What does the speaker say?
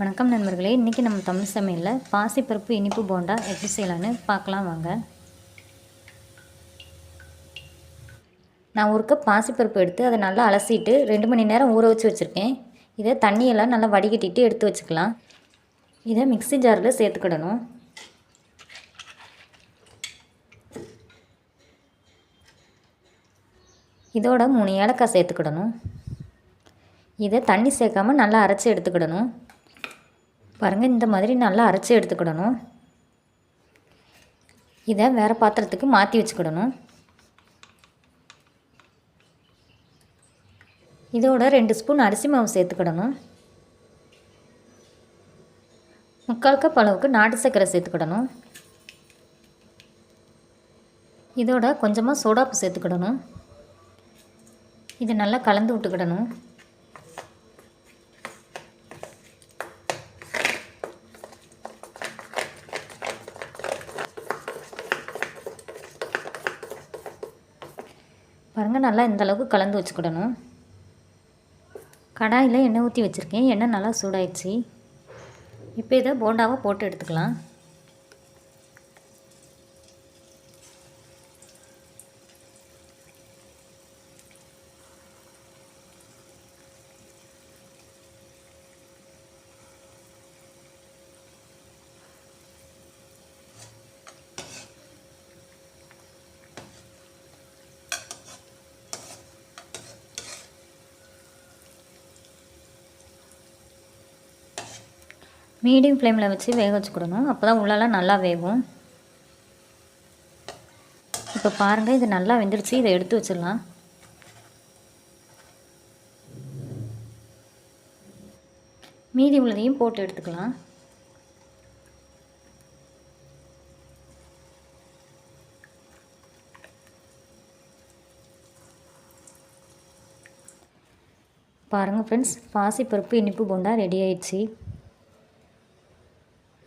வணக்கம் நண்பர்களே. இன்றைக்கி நம்ம தமிழ் சமையலில் பாசிப்பருப்பு இனிப்பு போண்டா எப்படி செய்யலான்னு பார்க்கலாம் வாங்க. நான் ஒரு கப் பாசிப்பருப்பு எடுத்து அதை நல்லா அலசிட்டு ரெண்டு மணி நேரம் ஊற வச்சு வச்சுருக்கேன். இதை தண்ணியெல்லாம் நல்லா வடிகட்டிட்டு எடுத்து வச்சுக்கலாம். இதை மிக்ஸி ஜாரில் சேர்த்துக்கிடணும். இதோட மூணு ஏலக்காய் சேர்த்துக்கிடணும். இதை தண்ணி சேர்க்காம நல்லா அரைச்சி எடுத்துக்கிடணும். பாருங்கள் இந்த மாதிரி நல்லா அரைச்சி எடுத்துக்கிடணும். இதை வேறு பாத்திரத்துக்கு மாற்றி வச்சுக்கிடணும். இதோட ரெண்டு ஸ்பூன் அரிசி மாவு சேர்த்துக்கிடணும். முக்கால் கப் அளவுக்கு நாட்டு சர்க்கரை சேர்த்துக்கிடணும். இதோட கொஞ்சமாக சோடாப்பு சேர்த்துக்கிடணும். இது நல்லா கலந்து விட்டுக்கிடணும். பாருங்கள் நல்லா இந்த அளவுக்கு கலந்து வச்சுக்கிடணும். கடாயில் எண்ணெய் ஊற்றி வச்சுருக்கேன். எண்ணெய் நல்லா சூடாயிடுச்சு. இப்போ இதை போண்டாவை போட்டு எடுத்துக்கலாம். மீடியம் ஃப்ளேமில் வச்சு வேக வச்சுக்கிடணும் அப்போ தான் உள்ளெல்லாம் நல்லா வேகும். இப்போ பாருங்கள் இது நல்லா வெந்துடுச்சு இதை எடுத்து வச்சிடலாம். மீதி உள்ளதையும் போட்டு எடுத்துக்கலாம். பாருங்கள் ஃப்ரெண்ட்ஸ் பாசிப்பருப்பு இனிப்பு போண்டா ரெடி ஆயிடுச்சு.